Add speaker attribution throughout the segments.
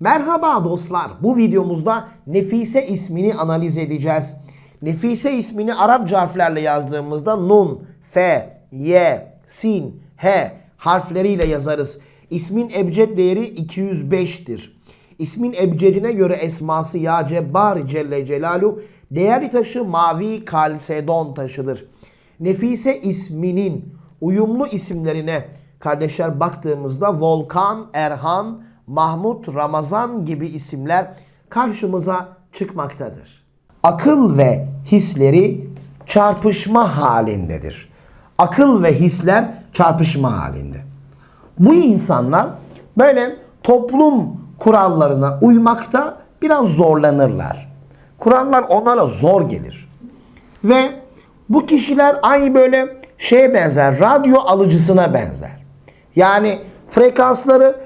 Speaker 1: Merhaba dostlar. Bu videomuzda Nefise ismini analiz edeceğiz. Nefise ismini Arapça harflerle yazdığımızda nun, fe, ye, sin, he harfleriyle yazarız. İsmin ebced değeri 205'tir. İsmin ebcedine göre esması Ya Cebbar Celle Celalu değerli taşı mavi kalsedon taşıdır. Nefise isminin uyumlu isimlerine kardeşler baktığımızda Volkan, Erhan, Mahmut, Ramazan gibi isimler karşımıza çıkmaktadır. Akıl ve hisleri çarpışma halindedir. Akıl ve hisler çarpışma halinde. Bu insanlar böyle toplum kurallarına uymakta biraz zorlanırlar. Kurallar onlara zor gelir. Ve bu kişiler aynı böyle şeye benzer, radyo alıcısına benzer. Yani frekansları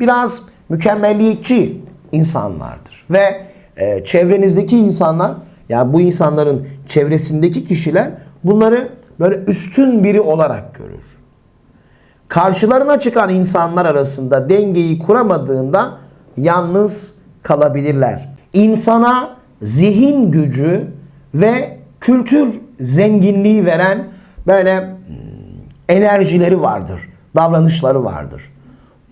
Speaker 1: Biraz mükemmelliyetçi insanlardır. Ve e, çevrenizdeki insanlar, yani bu insanların çevresindeki kişiler bunları böyle üstün biri olarak görür. Karşılarına çıkan insanlar arasında dengeyi kuramadığında yalnız kalabilirler. İnsana zihin gücü ve kültür zenginliği veren böyle hmm, enerjileri vardır, davranışları vardır.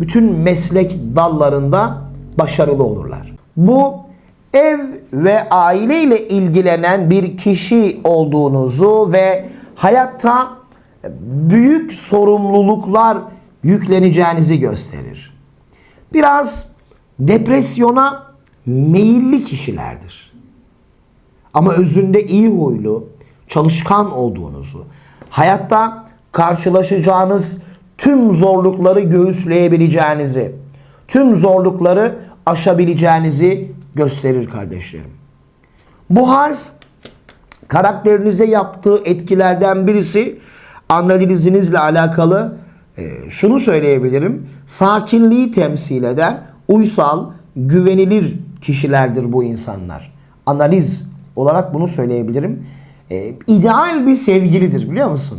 Speaker 1: bütün meslek dallarında başarılı olurlar. Bu ev ve aile ile ilgilenen bir kişi olduğunuzu ve hayatta büyük sorumluluklar yükleneceğinizi gösterir. Biraz depresyona meyilli kişilerdir. Ama özünde iyi huylu, çalışkan olduğunuzu, hayatta karşılaşacağınız tüm zorlukları göğüsleyebileceğinizi, tüm zorlukları aşabileceğinizi gösterir kardeşlerim. Bu harf karakterinize yaptığı etkilerden birisi analizinizle alakalı e, şunu söyleyebilirim. Sakinliği temsil eder. Uysal, güvenilir kişilerdir bu insanlar. Analiz olarak bunu söyleyebilirim. E, ideal bir sevgilidir biliyor musun?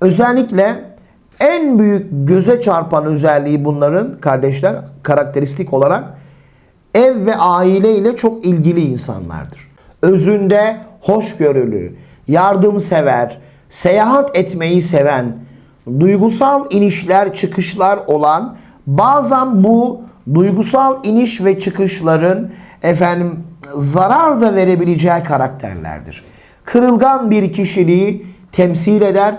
Speaker 1: Özellikle en büyük göze çarpan özelliği bunların kardeşler karakteristik olarak ev ve aile ile çok ilgili insanlardır. Özünde hoşgörülü, yardımsever, seyahat etmeyi seven, duygusal inişler çıkışlar olan bazen bu duygusal iniş ve çıkışların efendim zarar da verebileceği karakterlerdir. Kırılgan bir kişiliği temsil eder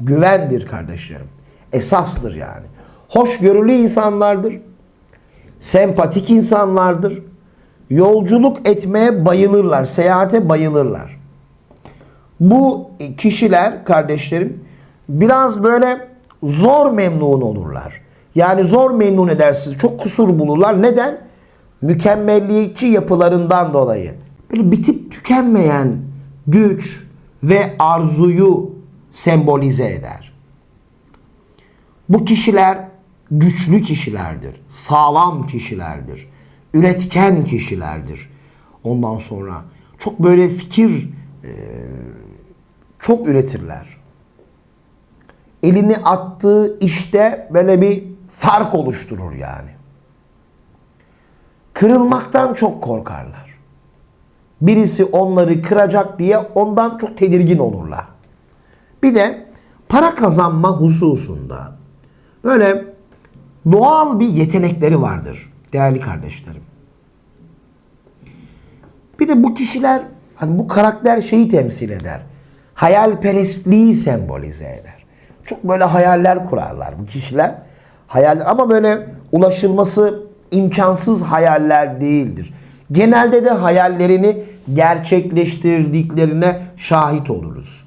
Speaker 1: Güvendir kardeşlerim. Esastır yani. Hoşgörülü insanlardır. Sempatik insanlardır. Yolculuk etmeye bayılırlar. Seyahate bayılırlar. Bu kişiler kardeşlerim biraz böyle zor memnun olurlar. Yani zor memnun edersiniz. Çok kusur bulurlar. Neden? Mükemmelliyetçi yapılarından dolayı. Böyle bitip tükenmeyen güç ve arzuyu sembolize eder. Bu kişiler güçlü kişilerdir. Sağlam kişilerdir. Üretken kişilerdir. Ondan sonra çok böyle fikir e, çok üretirler. Elini attığı işte böyle bir fark oluşturur yani. Kırılmaktan çok korkarlar. Birisi onları kıracak diye ondan çok tedirgin olurlar. Bir de para kazanma hususunda böyle doğal bir yetenekleri vardır değerli kardeşlerim. Bir de bu kişiler hani bu karakter şeyi temsil eder. Hayalperestliği sembolize eder. Çok böyle hayaller kurarlar bu kişiler. Hayaller ama böyle ulaşılması imkansız hayaller değildir. Genelde de hayallerini gerçekleştirdiklerine şahit oluruz.